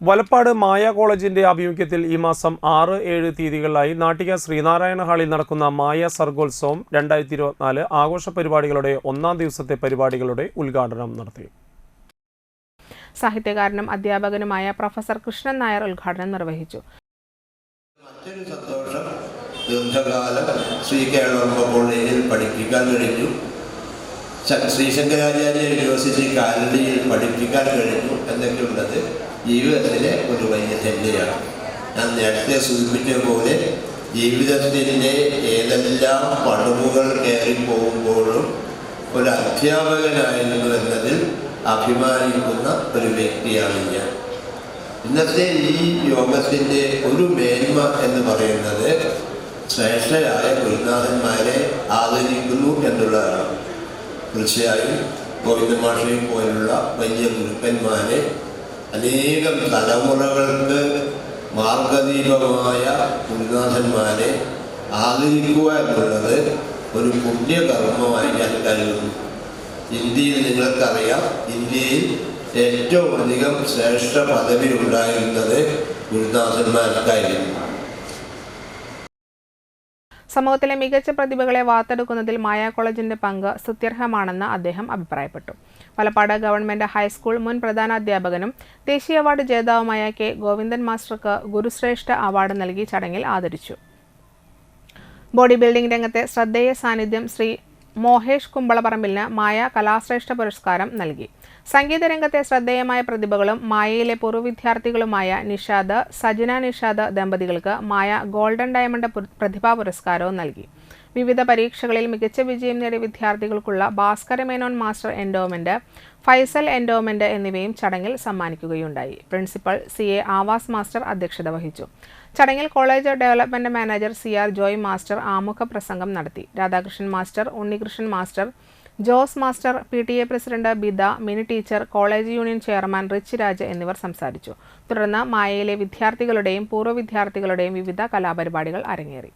വലപ്പാട് മായ കോളേജിന്റെ ആഭിമുഖ്യത്തിൽ ഈ മാസം ആറ് ഏഴ് തീയതികളിലായി നാട്ടിക ശ്രീനാരായണ ഹാളിൽ നടക്കുന്ന മായ സർഗോത്സവം രണ്ടായിരത്തി ഇരുപത്തിനാല് ആഘോഷ പരിപാടികളുടെ ഒന്നാം ദിവസത്തെ പരിപാടികളുടെ ഉദ്ഘാടനം നടത്തി. സാഹിത്യകാരനും അധ്യാപകനുമായ പ്രൊഫസർ കൃഷ്ണൻ നായർ ഉദ്ഘാടനം നിർവഹിച്ചു. മറ്റൊരു സന്തോഷം ദീർഘകാലം ശ്രീ കേരളം കോളേജിൽ പഠിപ്പിക്കാൻ കഴിഞ്ഞു. ശ- ശ്രീ ശങ്കരാചാര്യ യൂണിവേഴ്സിറ്റി കാലടിയിൽ പഠിപ്പിക്കാൻ കഴിഞ്ഞു എന്നൊക്കെ ഉള്ളത് ജീവിതത്തിലെ ഒരു വലിയ ധന്യയാണ് ഞാൻ നേരത്തെ സൂചിപ്പിച്ച പോലെ ജീവിതത്തിന്റെ ഏതെല്ലാം പടവുകൾ കയറി പോകുമ്പോഴും ഒരു അധ്യാപകനായിരുന്നു എന്നതിൽ അഭിമാനിക്കുന്ന ഒരു വ്യക്തിയാണ് ഞാൻ. ഇന്നത്തെ ഈ യോഗത്തിന്റെ ഒരു മേന്മ എന്ന് പറയുന്നത് ശ്രേഷ്ഠരായ ഗുരുനാഥന്മാരെ ആദരിക്കുന്നു എന്നുള്ളതാണ്. തീർച്ചയായും ഗോവിന്ദമാഷയെ പോലുള്ള വലിയ ഗുരുക്കന്മാരെ അനേകം തലമുറകൾക്ക് മാർഗദീപമായ ഗുരുനാഥന്മാരെ ആദരിക്കുക എന്നുള്ളത് ഒരു പുണ്യകർമ്മമായി ഞാൻ കരുതുന്നു. ഇന്ത്യയിൽ നിങ്ങൾക്കറിയാം ഇന്ത്യയിൽ ഏറ്റവും അധികം ശ്രേഷ്ഠ പദവി ഉണ്ടായിരുന്നത് ഗുരുനാഥന്മാർക്കായിരുന്നു. സമൂഹത്തിലെ മികച്ച പ്രതിഭകളെ വാർത്തെടുക്കുന്നതിൽ മായ കോളേജിന്റെ പങ്ക് സ്തുത്യർഹമാണെന്ന് അദ്ദേഹം അഭിപ്രായപ്പെട്ടു. പലപ്പാട് ഗവൺമെന്റ് ഹൈസ്കൂൾ മുൻ പ്രധാനാധ്യാപകനും ദേശീയ അവാർഡ് ജേതാവുമായ കെ. ഗോവിന്ദൻ മാസ്റ്റർക്ക് ഗുരുശ്രേഷ്ഠ അവാർഡ് നൽകി ചടങ്ങിൽ ആദരിച്ചു. ബോഡി ബിൽഡിംഗ് രംഗത്തെ ശ്രദ്ധേയ സാന്നിധ്യം ശ്രീ മോഹേഷ് കുമ്പളപ്പറമ്പിലിന് മായ കലാശ്രേഷ്ഠ പുരസ്കാരം നൽകി. സംഗീതരംഗത്തെ ശ്രദ്ധേയമായ പ്രതിഭകളും മായയിലെ പൂർവ വിദ്യാർത്ഥികളുമായ നിഷാദ് സജന നിഷാദ് ദമ്പതികൾക്ക് മായ ഗോൾഡൻ ഡയമണ്ട് പ്രതിഭാ പുരസ്കാരവും നൽകി. വിവിധ പരീക്ഷകളിൽ മികച്ച വിജയം നേടിയ വിദ്യാർത്ഥികൾക്കുള്ള Bhaskara Menon master endowment Faisal endowment എന്നിവയും ചടങ്ങിൽ സമ്മാനിക്കുകയുണ്ടായി. Principal C. A. Awaz master അധ്യക്ഷത വഹിച്ചു. ചടങ്ങിൽ college development manager C. R. Joy master ആമുഖ പ്രസംഗം നടത്തി. Radhakrishnan master Unnikrishnan master Jose master P. T. A. President Bida Mini teacher college union chairman Rich Raj എന്നിവർ സംസാരിച്ചു. തുടർന്ന് മായയിലെ വിദ്യാർത്ഥികളുടെയും പൂർവ വിദ്യാർത്ഥികളുടെയും വിവിധ കലാപരിപാടികൾ അരങ്ങേറി.